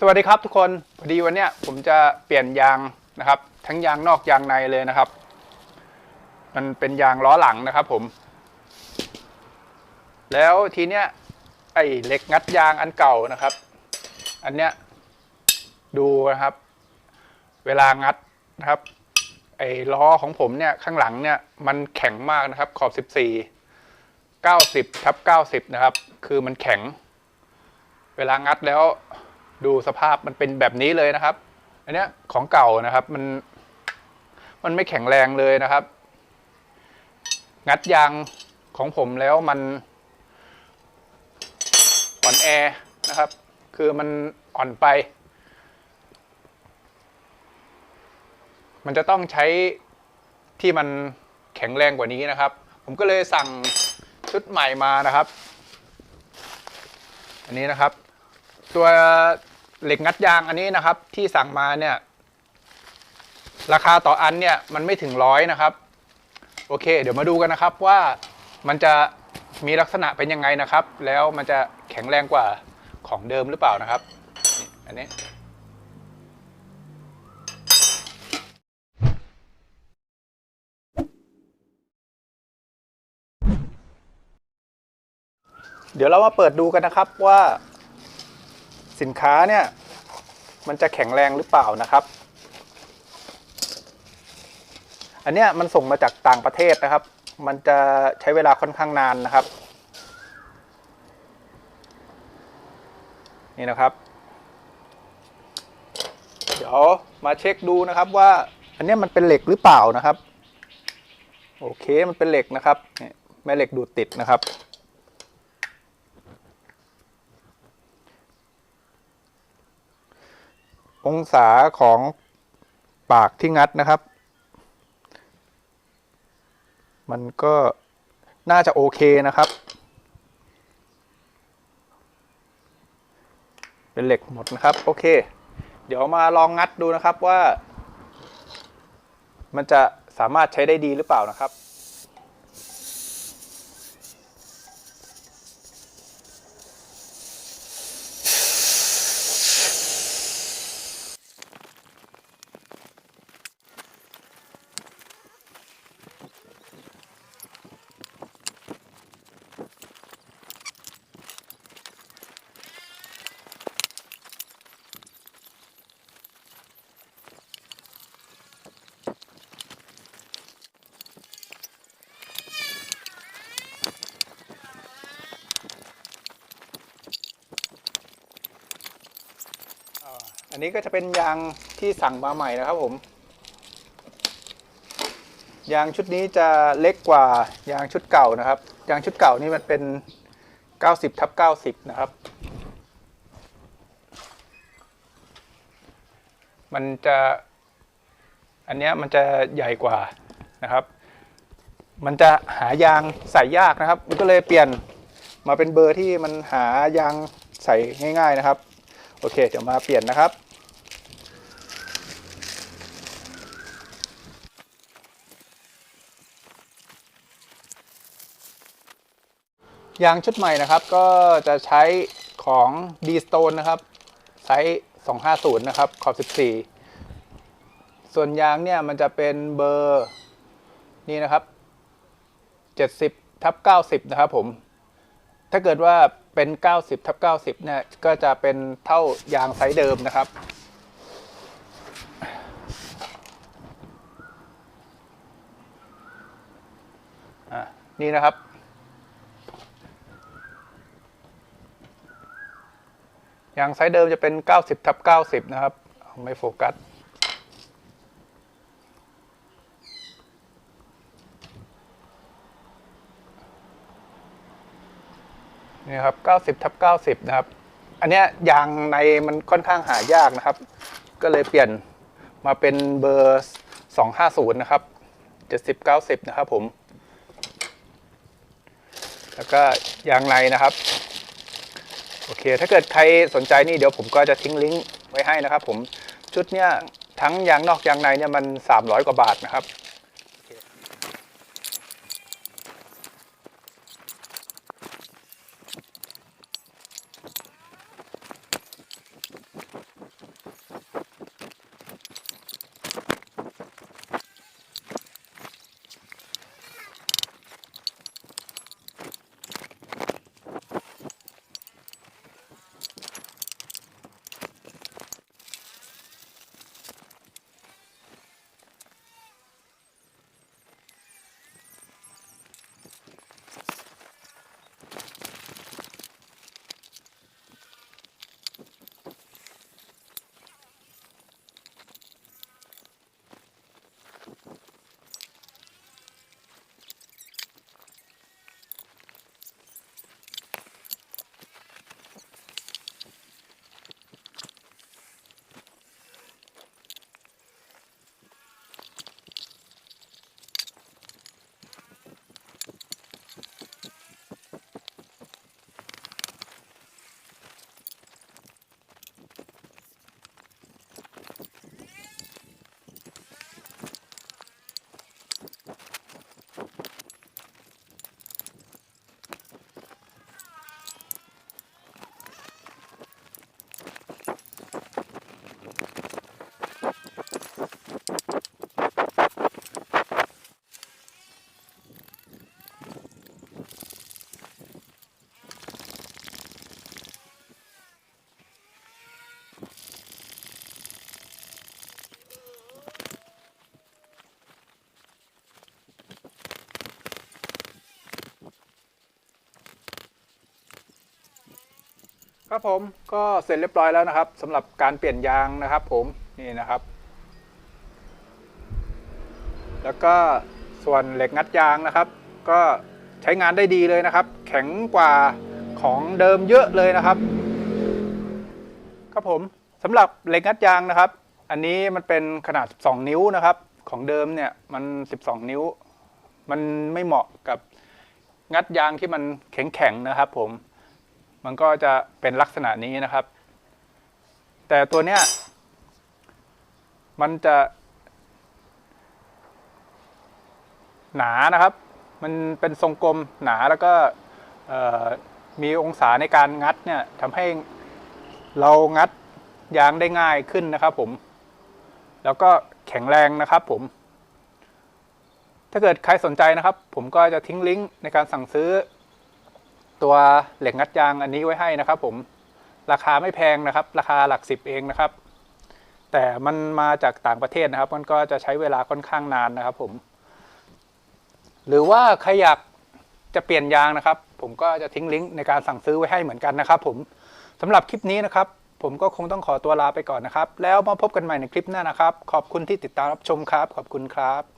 สวัสดีครับทุกคนพอดีวันเนี้ยผมจะเปลี่ยนยางนะครับ ทั้งยางนอกยางในเลยนะครับ มันเป็นยางล้อหลังนะครับผม แล้วทีเนี้ยไอ้เหล็กงัดยางอันเก่านะครับ อันเนี้ยดูนะครับ เวลางัดนะครับ ไอ้ล้อของผมเนี่ยข้างหลังเนี่ยมันแข็งมากนะครับขอบ 14 90ทับ90 นะครับ คือมันแข็ง เวลางัดแล้ว ดูสภาพมันเป็นแบบนี้เลยนะครับ อันนี้ของเก่านะครับมัน มันไม่แข็งแรงเลยนะครับ งัดยางของผมแล้วมันอ่อนแอนะครับ คือมันอ่อนไป มันจะต้องใช้ที่มันแข็งแรงกว่านี้นะครับ ผมก็เลยสั่งชุดใหม่มานะครับ อันนี้นะครับ ตัว เหล็กงัดยางอันนี้นะครับ ที่สั่งมาเนี่ย ราคาต่ออันเนี่ยมันไม่ถึงร้อยนะครับ โอเค เดี๋ยวมาดูกันนะครับว่ามันจะมีลักษณะเป็นยังไงนะครับ แล้วมันจะแข็งแรงกว่าของเดิมหรือเปล่านะครับ อันนี้เดี๋ยวเรามาเปิดดูกันนะครับว่า สินค้าเนี่ยมันจะแข็งแรงหรือเปล่านะครับ อันเนี้ยมันส่งมาจากต่างประเทศนะครับ มันจะใช้เวลาค่อนข้างนานนะครับ นี่นะครับ เดี๋ยวมาเช็คดูนะครับว่าอันเนี้ยมันเป็นเหล็กหรือเปล่านะครับ โอเคมันเป็นเหล็กนะครับแม่เหล็กดูดติดนะครับ องศาของปากที่งัดนะครับ มันก็น่าจะโอเคนะครับ เป็นเหล็กหมดนะครับ โอเค เดี๋ยวมาลองงัดดูนะครับว่า มันจะสามารถใช้ได้ดีหรือเปล่านะครับ นนี้ก็จะเป็นยางที่สั่งมาใหม่นะครับผม ยางชุดนี้จะเล็กกว่ายางชุดเก่านะครับ ยางชุดเก่านี่มันเป็น 90ทับ90 นะครับ มันจะ อันนี้มันจะใหญ่กว่านะครับ มันจะหายางใส่ยากนะครับ มันก็เลยเปลี่ยนมาเป็นเบอร์ที่มันหายางใส่ง่าย ๆนะครับ โอเค เดี๋ยวมาเปลี่ยนนะครับ ยางชุดใหม่นะครับ ก็จะใช้ของ D Stone นะครับไซส์250 นะครับ ขอบ 14 ส่วนยางเนี่ยมันจะเป็นเบอร์นี่นะครับ 70ทับ90 นะครับผม ถ้าเกิดว่าเป็น 90ทับ90 เนี่ย ก็จะเป็นเท่ายางไซส์เดิมนะครับอะนี่นะครับ อย่างไซส์เดิมจะเป็น 90ทับ90 นะครับ ไม่โฟกัสนี่ครับ90ทับ90 นะครับ อันเนี้ยยางในมันค่อนข้างหายากนะครับ ก็เลยเปลี่ยนมาเป็นเบอร์ 250 นะครับ 70 90 นะครับผม แล้วก็ยางในนะครับ โอเค ถ้าเกิดใครสนใจนี่เดี๋ยวผมก็จะทิ้งลิงก์ไว้ให้นะครับผมชุดเนี้ยทั้งยางนอกยางในเนี่ยมัน 300 กว่าบาทนะครับ ครับผมก็เสร็จเรียบร้อยแล้วนะครับสำหรับการเปลี่ยนยางนะครับ ผมนี่นะครับ แล้วก็ส่วนเหล็กงัดยางนะครับ ก็ใช้งานได้ดีเลยนะครับ แข็งกว่าของเดิมเยอะเลยนะครับ ครับผมสำหรับเหล็กงัดยางนะครับ อันนี้มันเป็นขนาด 12 นิ้วนะครับ ของเดิมเนี่ยมัน 12 นิ้ว มันไม่เหมาะกับงัดยางที่มันแข็งๆนะครับ ผม มันก็จะเป็นลักษณะนี้นะครับ แต่ตัวเนี้ยมันจะ หนานะครับ มันเป็นทรงกลมหนาแล้วก็มีองศาในการงัดเนี่ยทำให้เรางัดยางได้ง่ายขึ้นนะครับผม แล้วก็แข็งแรงนะครับผม ถ้าเกิดใครสนใจนะครับ ผมก็จะทิ้งลิงก์ในการสั่งซื้อ ตัวเหล็กงัดยางอันนี้ไว้ให้นะครับ ผมราคาไม่แพงนะครับ ราคาหลักสิบเองนะครับ แต่มันมาจากต่างประเทศนะครับ มันก็จะใช้เวลาค่อนข้างนานนะครับ ผม หรือว่าใครอยากจะเปลี่ยนยางนะครับ ผมก็จะทิ้งลิงก์ในการสั่งซื้อไว้ให้เหมือนกันนะครับ ผมสำหรับคลิปนี้นะครับ ผมก็คงต้องขอตัวลาไปก่อนนะครับ แล้วมาพบกันใหม่ในคลิปหน้านะครับ ขอบคุณที่ติดตามรับชมครับ ขอบคุณครับ